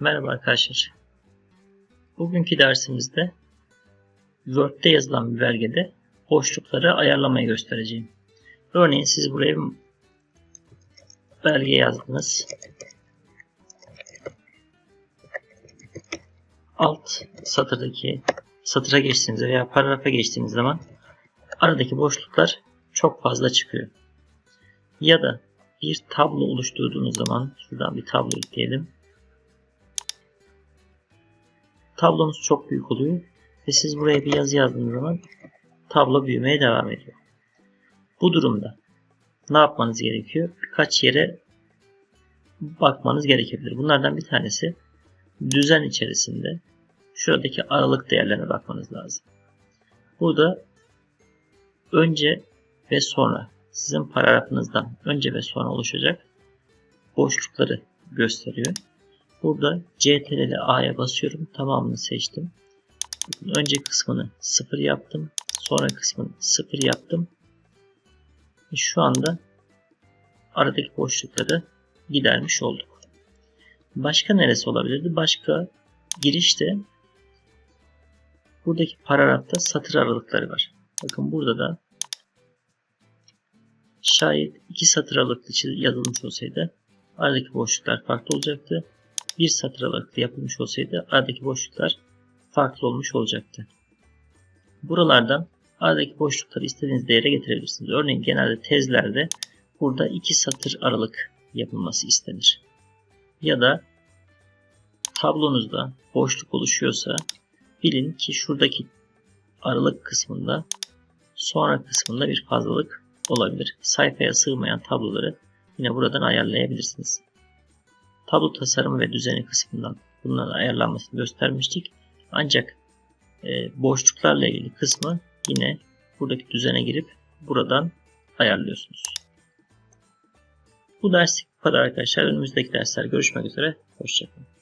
Merhaba arkadaşlar. Bugünkü dersimizde Word'de yazılan bir belgede boşlukları ayarlamayı göstereceğim. Örneğin siz buraya belge yazdınız. Alt satırdaki satıra geçtiğinizde veya paragrafa geçtiğiniz zaman aradaki boşluklar çok fazla çıkıyor. Ya da bir tablo oluşturduğunuz zaman şuradan bir tablo ekleyelim. Tablomuz çok büyük oluyor ve siz buraya bir yazı yazdığınız zaman tablo büyümeye devam ediyor. Bu durumda ne yapmanız gerekiyor? Birkaç yere bakmanız gerekebilir. Bunlardan bir tanesi düzen içerisinde şuradaki aralık değerlerine bakmanız lazım. Burada önce ve sonra sizin paragrafınızdan önce ve sonra oluşacak boşlukları gösteriyor. Burada CTRL A'ya basıyorum. Tamamını seçtim. Önce kısmını 0 yaptım. Sonra kısmını 0 yaptım. Şu anda aradaki boşlukları gidermiş olduk. Başka neresi olabilirdi? Başka girişte buradaki paragrafta satır aralıkları var. Bakın burada da şayet iki satır aralıklı yazılmış olsaydı aradaki boşluklar farklı olacaktı. Bir satır aralıklı yapılmış olsaydı aradaki boşluklar farklı olmuş olacaktı. Buralardan aradaki boşlukları istediğiniz değere getirebilirsiniz. Örneğin genelde tezlerde burada iki satır aralık yapılması istenir. Ya da tablonuzda boşluk oluşuyorsa bilin ki şuradaki aralık kısmında sonra kısmında bir fazlalık olabilir. Sayfaya sığmayan tabloları yine buradan ayarlayabilirsiniz. Tablo tasarımı ve düzeni kısmından bunların ayarlanmasını göstermiştik. Ancak e, boşluklarla ilgili kısmı yine buradaki düzene girip buradan ayarlıyorsunuz. Bu derslik bu kadar arkadaşlar. Önümüzdeki dersler görüşmek üzere. Hoşçakalın.